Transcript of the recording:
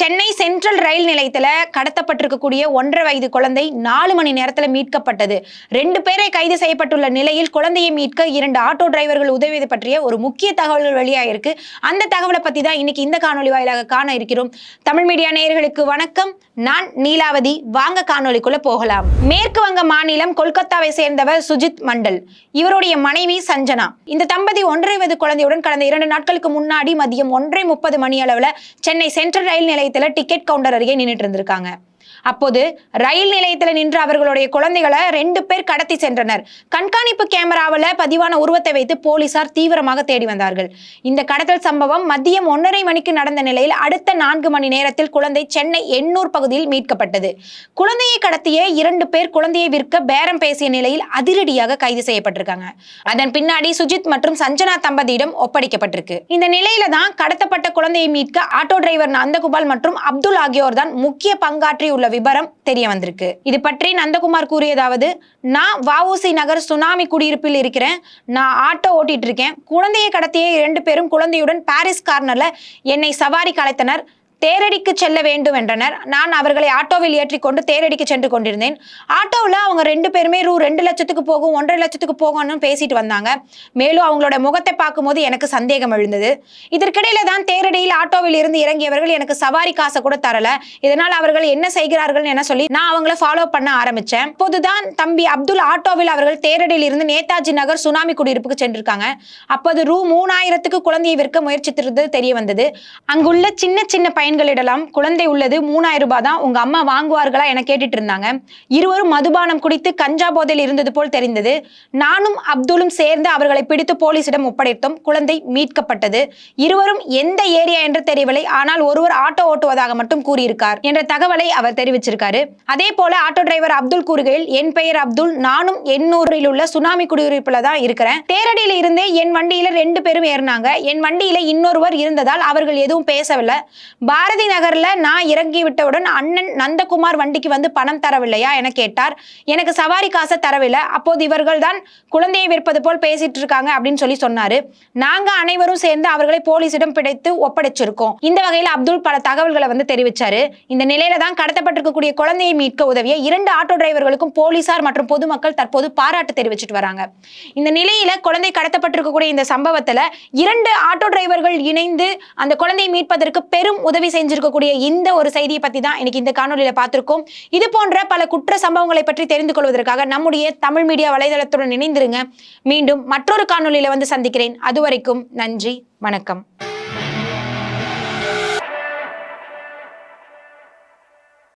Chennai central ரயில் நிலையத்தில் கடத்தப்பட்டிருக்கக்கூடிய ஒன்றரை வயது குழந்தை நாலு மணி நேரத்தில் மீட்கப்பட்டது. ரெண்டு பேரை கைது செய்யப்பட்டுள்ள நிலையில் குழந்தையை மீட்க இரண்டு ஆட்டோ டிரைவர்கள் உதவியது பற்றிய ஒரு முக்கிய தகவல்கள் வெளியாகிருக்கு அந்த தகவலை பற்றி தான் இன்னைக்கு இந்த காணொலி வாயிலாக காண இருக்கிறோம். தமிழ் மீடியா நேயர்களுக்கு வணக்கம். நான் நீலாவதி. வாங்க காணொலிக்குள்ள போகலாம். மேற்கு வங்க மாநிலம் கொல்கத்தாவை சேர்ந்தவர் சுஜித் மண்டல். இவருடைய மனைவி சஞ்சனா. இந்த தம்பதி ஒன்றரை வயது குழந்தையுடன் கடந்த இரண்டு நாட்களுக்கு முன்னாடி மதியம் ஒன்றரை முப்பது மணி அளவில் சென்னை சென்ட்ரல் ரயில் நிலையத்துல டிக்கெட் கவுண்டர் அருகே நின்னுட்டு இருந்திருக்காங்க. அப்போது ரயில் நிலையத்தில் நின்று அவர்களுடைய குழந்தைகளை ரெண்டு பேர் கடத்தி சென்றனர். கண்காணிப்பு கேமராவில் பதிவான உருவத்தை வைத்து போலீசார் தீவிரமாக தேடி வந்தார்கள். இந்த கடத்தல் சம்பவம் மதியம் ஒன்றரை மணிக்கு நடந்த நிலையில் அடுத்த நான்கு மணி நேரத்தில் குழந்தை சென்னை எண்ணூர் பகுதியில் மீட்கப்பட்டது. குழந்தையை கடத்திய இரண்டு பேர் குழந்தையை விற்க பேரம் பேசிய நிலையில் அதிரடியாக கைது செய்யப்பட்டிருக்காங்க. அதன் பின்னாடி சுஜித் மற்றும் சஞ்சனா தம்பதியிடம் ஒப்படைக்கப்பட்டிருக்கு. இந்த நிலையில தான் கடத்தப்பட்ட குழந்தையை மீட்க ஆட்டோ டிரைவர் நந்தகுபால் மற்றும் அப்துல் ஆகியோர் தான் முக்கிய பங்காற்றியுள்ள விபரம் தெரிய வந்திருக்கு. இது பற்றி நந்தகுமார் கூறியதாவது நான் வஉசி நகர் சுனாமி குடியிருப்பில் இருக்கிறேன். நான் ஆட்டோ ஓட்டிட்டு இருக்கேன். குழந்தையை கடத்திய இரண்டு பேரும் குழந்தையுடன் பாரிஸ் கார்னர்ல என்னை சவாரி கலைத்தனர். தேரடிக்கு செல்ல வேண்டும் என்றனர். நான் அவர்களை ஆட்டோவில் ஏற்றிக்கொண்டு தேரடிக்கு சென்று கொண்டிருந்தேன். ஆட்டோவில் அவங்க ரெண்டு பேருமே ரூ. ரெண்டு லட்சத்துக்கு போகும் ஒன்றரை லட்சத்துக்கு போகும்னு பேசிட்டு வந்தாங்க. மேலும் அவங்களோட முகத்தை பார்க்கும்போது எனக்கு சந்தேகம் எழுந்தது. இதற்கிடையில தான் தேரடியில் ஆட்டோவில் இருந்து இறங்கியவர்கள் எனக்கு சவாரி காசை கூட தரல. இதனால் அவர்கள் என்ன செய்கிறார்கள் என சொல்லி நான் அவங்கள ஃபாலோ பண்ண ஆரம்பிச்சேன். அப்போதுதான் தம்பி அப்துல் ஆட்டோவில் அவர்கள் தேரடியில் இருந்து நேதாஜி நகர் சுனாமி குடியிருப்புக்கு சென்றிருக்காங்க. அப்போது ரூ. மூணாயிரத்துக்கு குழந்தையை விற்க முயற்சித்திருந்தது தெரிய வந்தது. அங்குள்ள சின்ன சின்ன பையன்களிடலாம். குழந்தை உள்ளது மூணாயிரம் ரூபாய் தான் உங்க அம்மா வாங்குவார்களா என கேட்டுட்டு இருந்தாங்க இருவரும் மதுபானம் குடித்து கஞ்சா போதையில் இருந்தது போல் தெரிந்தது. நானும் அப்துலும் சேர்ந்து அவர்களை பிடித்து போலீசிடம் ஒப்படைத்தோம். குழந்தை மீட்கப்பட்டது. இருவரும் எந்த ஏரியா என்று தெரியவில்லை. ஆனால் ஒருவர் ஆட்டோ ஓட்டுவதாக மட்டும் கூறியிருக்கார் என்ற தகவலை அவர் தெரிவிச்சிருக்காரு. அதே போல ஆட்டோ டிரைவர் அப்துல் கூறுகையில் என் பெயர் அப்துல். நானும் எண்ணூரில் உள்ள சுனாமி குடியிருப்புல தான் இருக்கிறேன். தேரடியில் இருந்தே என் வண்டியில ரெண்டு பேரும் ஏறினாங்க. என் வண்டியில இன்னொருவர் இருந்ததால் அவர்கள் எதுவும் பேசவில்லை. பாரதி நகர்ல நான் இறங்கி விட்டவுடன் அண்ணன் நந்தகுமார் வண்டிக்கு வந்து பணம் தரவில்லையா என கேட்டார். எனக்கு சவாரி காசை தரவில்லை. அப்போது இவர்கள் தான் குழந்தையை விற்பது போல் பேசிட்டு இருக்காங்க அப்படின்னு சொல்லி சொன்னாரு. நாங்க அனைவரும் சேர்ந்து அவர்களை போலீசிடம் பிடித்து ஒப்படைச்சிருக்கோம். இந்த வகையில் அப்துல் பல தகவல்களை வந்து தெரிவிச்சாரு. இந்த நிலையில தான் கடத்தப்பட்டிருக்கக்கூடிய குழந்தையை மீட்க உதவிய இரண்டு ஆட்டோ டிரைவர்களுக்கும் போலீசார் மற்றும் பொதுமக்கள் தற்போது பாராட்டு தெரிவிச்சிட்டு வராங்க. இந்த நிலையில குழந்தை கடத்தப்பட்டிருக்கக்கூடிய இந்த சம்பவத்துல இரண்டு ஆட்டோ டிரைவர்கள் இணைந்து அந்த குழந்தையை மீட்பதற்கு பெரும் உதவி செஞ்சிருக்கக்கூடிய இந்த ஒரு செய்தியை பத்தி தான் இன்னைக்கு இந்த காணொலியில பார்த்துருக்கோம். இது போன்ற பல குற்ற சம்பவங்களை பற்றி தெரிந்து கொள்வதற்காக நம்முடைய தமிழ் மீடியா வலைதளத்துடன் இணைந்திருங்க. மீண்டும் மற்றொரு காணொலியில வந்து சந்திக்கிறேன். அதுவரைக்கும் நன்றி வணக்கம்.